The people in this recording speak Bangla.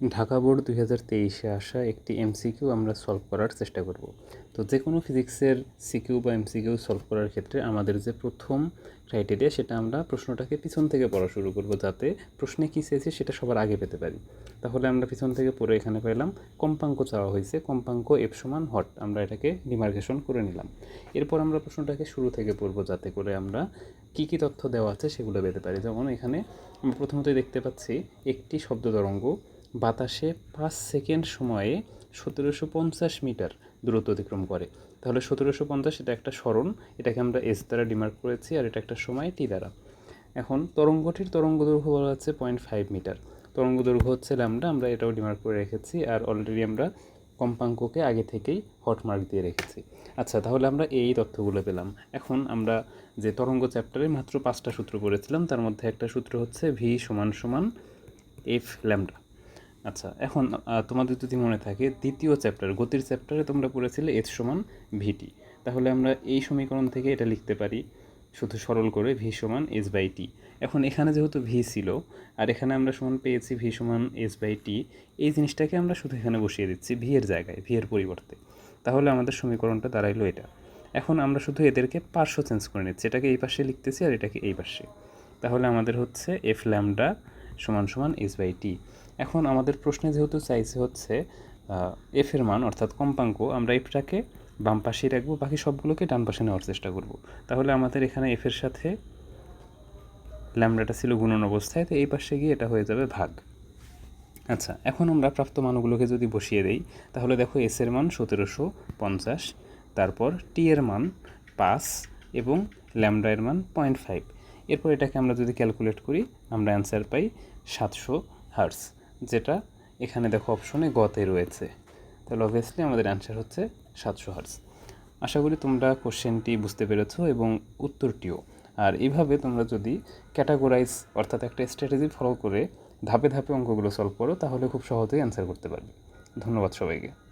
ঢাকা বোর্ড দুই হাজার তেইশে আসা একটি এমসিকিউ আমরা সলভ করার চেষ্টা করব। তো যে কোনো ফিজিক্সের সিকিউ বা এমসিকিউ সলভ করার ক্ষেত্রে আমাদের যে প্রথম ক্রাইটেরিয়া সেটা আমরা প্রশ্নটাকে পিছন থেকে পড়া শুরু করব যাতে প্রশ্নে কী চেয়েছে সেটা সবার আগে পেতে পারি। তাহলে আমরা পিছন থেকে পড়ে এখানে পেলাম, কম্পাঙ্ক চাওয়া হয়েছে, কম্পাঙ্ক এফ সমান হট, আমরা এটাকে ডিমার্কেশন করে নিলাম। এরপর আমরা প্রশ্নটাকে শুরু থেকে পড়ব যাতে করে আমরা কী কী তথ্য দেওয়া আছে সেগুলো পেতে পারি। যেমন এখানে আমরা প্রথমতই দেখতে পাচ্ছি একটি শব্দ তরঙ্গ বাতাসে পাঁচ সেকেন্ড সময়ে সতেরোশো পঞ্চাশ মিটার দূরত্ব অতিক্রম করে। তাহলে সতেরোশো পঞ্চাশ এটা একটা স্মরণ, এটাকে আমরা এস দ্বারা ডিমার্ক করেছি আর এটা একটা সময় টি দ্বারা। এখন তরঙ্গটির তরঙ্গ দৈর্ঘ্য বলা হচ্ছে পয়েন্ট ফাইভ মিটার। তরঙ্গ দৈর্ঘ্য হচ্ছে ল্যামডা আমরা এটাও ডিমার্ক করে রেখেছি আর অলরেডি আমরা কম্পাঙ্ককে আগে থেকেই হটমার্ক দিয়ে রেখেছি। আচ্ছা তাহলে আমরা এই তথ্যগুলো পেলাম। এখন আমরা যে তরঙ্গ চ্যাপ্টারে মাত্র পাঁচটা সূত্র পড়েছিলাম, তার মধ্যে একটা সূত্র হচ্ছে ভি সমান সমান এফ ল্যামডা আচ্ছা এখন তোমাদের যদি মনে থাকে দ্বিতীয় চ্যাপ্টার গতির চ্যাপ্টারে তোমরা পড়েছিলে এস সমান ভিটি তাহলে আমরা এই সমীকরণ থেকে এটা লিখতে পারি, শুধু সরল করে ভি সমান এস বাই টি এখন এখানে যেহেতু ভি ছিল, আর এখানে আমরা সমান পেয়েছি ভি সমান এস বাই টি এই জিনিসটাকে আমরা শুধু এখানে বসিয়ে দিচ্ছি ভি এর জায়গায় ভি এর পরিবর্তে। তাহলে আমাদের সমীকরণটা দাঁড়াইলো এটা। এখন আমরা শুধু এদেরকে পার্শ্ব চেঞ্জ করে নিচ্ছি, এটাকে এই পাশে লিখতেছি আর এটাকে এই পাশে। তাহলে আমাদের হচ্ছে এফ ল্যামডা সমান সমান এস বাই টি এখন আমাদের প্রশ্নে যেহেতু চাইছে হচ্ছে এফ এর মান অর্থাৎ কম্পাঙ্ক, আমরা এফটাকে বাম পাশেই রাখব, বাকি সবগুলোকে ডান পাশে নেওয়ার চেষ্টা করব। তাহলে আমাদের এখানে এফ এর সাথে ল্যামডাটা ছিল গুণন অবস্থায়, তো এই পাশে গিয়ে এটা হয়ে যাবে ভাগ। আচ্ছা এখন আমরা প্রাপ্ত মানগুলোকে যদি বসিয়ে দেই, তাহলে দেখো এস এর মান সতেরোশো পঞ্চাশ, তারপর টি এর মান পাঁচ এবং ল্যামডা এর মান পয়েন্ট ফাইভ। এরপর এটাকে আমরা যদি ক্যালকুলেট করি, আমরা অ্যান্সার পাই সাতশো হার্স যেটা এখানে দেখো অপশনে গতে রয়েছে। তাহলে অবভিয়াসলি আমাদের অ্যান্সার হচ্ছে সাতশো হার্স আশা করি তোমরা কোশ্চেনটি বুঝতে পেরেছ এবং উত্তরটিও। আর এইভাবে তোমরা যদি ক্যাটাগোরাইজ অর্থাৎ একটা স্ট্র্যাটেজি ফলো করে ধাপে ধাপে অঙ্কগুলো সলভ করো, তাহলে খুব সহজেই অ্যান্সার করতে পারবে। ধন্যবাদ সবাইকে।